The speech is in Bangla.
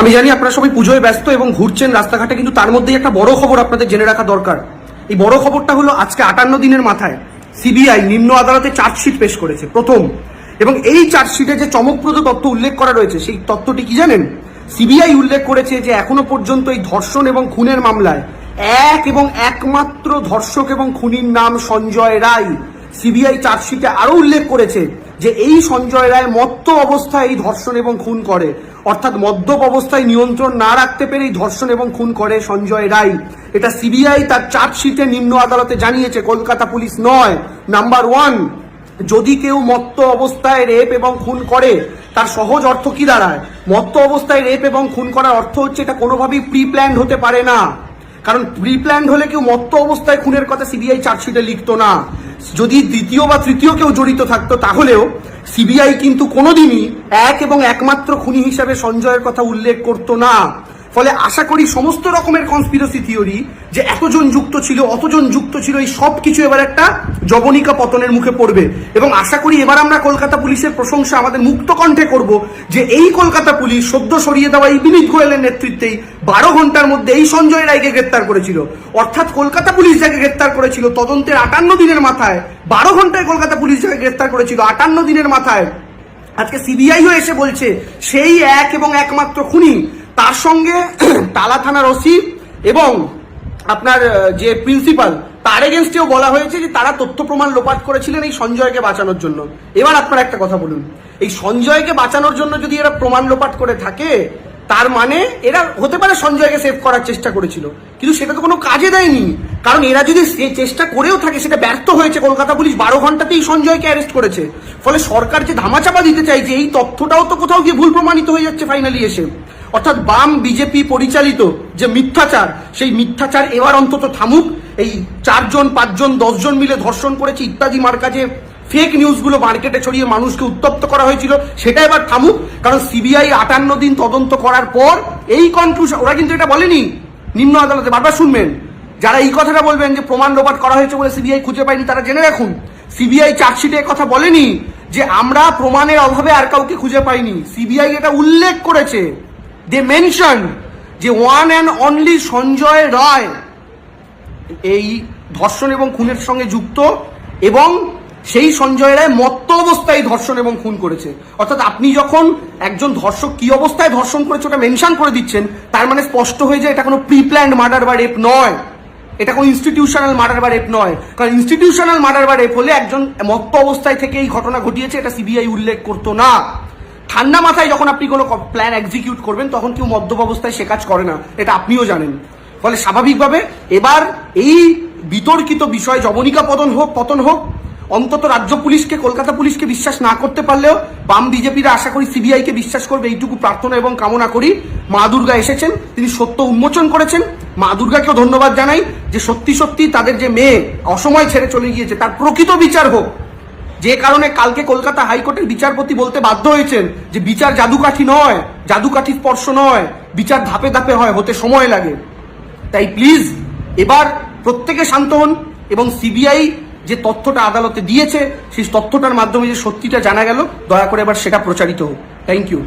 আমি জানি আপনারা সবাই পুজোয় ব্যস্ত এবং ঘুরছেন রাস্তাঘাটে, কিন্তু তার মধ্যেই একটা বড় খবর আপনাদের জেনে রাখা দরকার। এই বড় খবরটা হলো আজকে আটান্ন দিনের মাথায় সিবিআই নিম্ন আদালতে চার্জশিট পেশ করেছে, প্রথম। এবং এই চার্জশিটে যে চমকপ্রদ তথ্য উল্লেখ করা রয়েছে, সেই তথ্যটি কি জানেন? সিবিআই উল্লেখ করেছে যে এখনও পর্যন্ত এই ধর্ষণ এবং খুনের মামলায় এক এবং একমাত্র ধর্ষক এবং খুনির নাম সঞ্জয় রায় সিবিআই চার্জশিটে আরও উল্লেখ করেছে যে এই সঞ্জয় রায় মত্ত অবস্থায় এই ধর্ষণ এবং খুন করে। অর্থাৎ মদ্যপ অবস্থায় নিয়ন্ত্রণ না রাখতে পেরে এই ধর্ষণ এবং খুন করে সঞ্জয় রায়। এটা সিবিআই তার চার্জশিটে নিম্ন আদালতে জানিয়েছে, কলকাতা পুলিশ নয়। নাম্বার ওয়ান, যদি কেউ মত্ত অবস্থায় রেপ এবং খুন করে, তার সহজ অর্থ কি দাঁড়ায়? মত্ত অবস্থায় রেপ এবং খুন করার অর্থ হচ্ছে এটা কোনোভাবেই প্রি প্ল্যান্ড হতে পারে না। কারণ প্রি প্ল্যান্ড হলে কেউ মত্ত অবস্থায় খুনের কথা সিবিআই চার্জশিটে লিখতো না। যদি দ্বিতীয় বা তৃতীয় কেউ জড়িত থাকতো, তাহলেও সিবিআই কিন্তু কোনোদিনই এক এবং একমাত্র খুনি হিসাবে সঞ্জয়ের কথা উল্লেখ করতো না। ফলে আশা করি সমস্ত রকমের কনস্পিরসি থিওরি যে এতজন যুক্ত ছিল, অতজন যুক্ত ছিল, এই সব কিছু এবার একটা জবনিকা পতনের মুখে পড়বে। এবং আশা করি এবার আমরা কলকাতা পুলিশের প্রশংসা আমাদের মুক্ত কণ্ঠে করব যে এই কলকাতা পুলিশ সদ্য সরিয়ে দেওয়া এই বিনীত গোয়েলের নেতৃত্বেই বারো ঘণ্টার মধ্যে এই সঞ্জয় রায়কে গ্রেপ্তার করেছিল। অর্থাৎ কলকাতা পুলিশ যাকে গ্রেপ্তার করেছিল তদন্তের আটান্ন দিনের মাথায়, বারো ঘন্টায় কলকাতা পুলিশ যাকে গ্রেপ্তার করেছিল আটান্ন দিনের মাথায়, আজকে সিবিআইও এসে বলছে, সেই এক এবং একমাত্র খুনি তার সঙ্গে তালা থানার ওসি এবং আপনার যে প্রিন্সিপাল, তার এগেনস্টেও বলা হয়েছে যে তারা তথ্য প্রমাণ লোপাট করেছিলেন এই সঞ্জয়কে বাঁচানোর জন্য। এবার আপনারা একটা কথা বলুন। এই সঞ্জয়কে বাঁচানোর জন্য যদি এরা প্রমাণ লোপাট করে থাকে, তার মানে এরা হতে পারে সঞ্জয়কে সেভ করার চেষ্টা করেছিল। কিন্তু সেটা তো কোনো কাজে দেয়নি। কারণ এরা যদি সে চেষ্টা করেও থাকে, সেটা ব্যর্থ হয়েছে। কলকাতা পুলিশ বারো ঘন্টাতেই সঞ্জয়কে অ্যারেস্ট করেছে। ফলে সরকার যে ধামাচাপা দিতে চাইছে, এই তথ্যটাও তো কোথাও গিয়ে ভুল প্রমাণিত হয়ে যাচ্ছে ফাইনালি এসে। অর্থাৎ বাম বিজেপি পরিচালিত যে মিথ্যাচার, সেই মিথ্যাচার এবার অন্তত থামুক। এই চারজন, পাঁচজন, দশজন মিলে ধর্ষণ করেছে ইত্যাদি মার কাছে ফেক নিউজগুলো মার্কেটে ছড়িয়ে মানুষকে উত্তপ্ত করা হয়েছিল, সেটা এবার থামুক। কারণ সিবিআই আটান্ন দিন তদন্ত করার পর এই কনক্লুশন ওরা কিন্তু এটা বলেনি, নিম্ন আদালতে বারবার শুনবেন। যারা এই কথাটা বলবেন যে প্রমাণ লোপাট করা হয়েছে বলে সিবিআই খুঁজে পায়নি, তারা জেনে রাখুন, সিবিআই চার্জশিটে কথা বলেনি যে আমরা প্রমাণের অভাবে আর কাউকে খুঁজে পাইনি। সিবিআই এটা উল্লেখ করেছে। দে মেনশন যে one and only Sanjay Roy এই ধর্ষণ এবং খুনের সঙ্গে যুক্ত এবং সেই সঞ্জয় রায় মত্ত অবস্থায় ধর্ষণ এবং খুন করেছে। অর্থাৎ আপনি যখন একজন ধর্ষক কি অবস্থায় ধর্ষণ করেছে ওটা মেনশন করে দিচ্ছেন, তার মানে স্পষ্ট হয়ে যায় এটা কোনো প্রি প্ল্যান্ড মার্ডার বা রেপ নয়। এটা কোনো ইনস্টিটিউশনাল মার্ডার বা রেপ নয়। কারণ ইনস্টিটিউশনাল মার্ডার বা রেপ হলে একজন মত্ত অবস্থায় থেকে এই ঘটনা ঘটিয়েছে, এটা সিবিআই উল্লেখ করতো না। ঠান্ডা মাথায় যখন আপনি কোনো প্ল্যান এক্সিকিউট করবেন, তখন কেউ মদ্যপ অবস্থায় সে কাজ করে না। এটা আপনিও জানেন। ফলে স্বাভাবিকভাবে এবার এই বিতর্কিত বিষয় জবনিকা পতন হোক পতন হোক, অন্তত রাজ্য পুলিশকে, কলকাতা পুলিশকে বিশ্বাস না করতে পারলেও বাম বিজেপিরা আশা করি সিবিআইকে বিশ্বাস করবে, এইটুকু প্রার্থনা এবং কামনা করি। মা দুর্গা এসেছেন, তিনি সত্য উন্মোচন করেছেন। মা দুর্গাকেও ধন্যবাদ জানাই যে সত্যি সত্যি তাদের যে মেয়ে অসময় ছেড়ে চলে গিয়েছে, তার প্রকৃত বিচার হোক। যে কারণে কালকে কলকাতা হাইকোর্টের বিচারপতি বলতে বাধ্য হয়েছেন যে বিচার জাদুকাঠি নয়, জাদুকাঠি স্পর্শ নয়, বিচার ধাপে ধাপে হয়, হতে সময় লাগে। তাই প্লিজ এবার প্রত্যেকে শান্ত হন এবং সিবিআই যে তথ্যটা আদালতে দিয়েছে, সেই তথ্যটার মাধ্যমে যে সত্যিটা জানা গেল, দয়া করে এবার সেটা প্রচারিত হোক। Thank you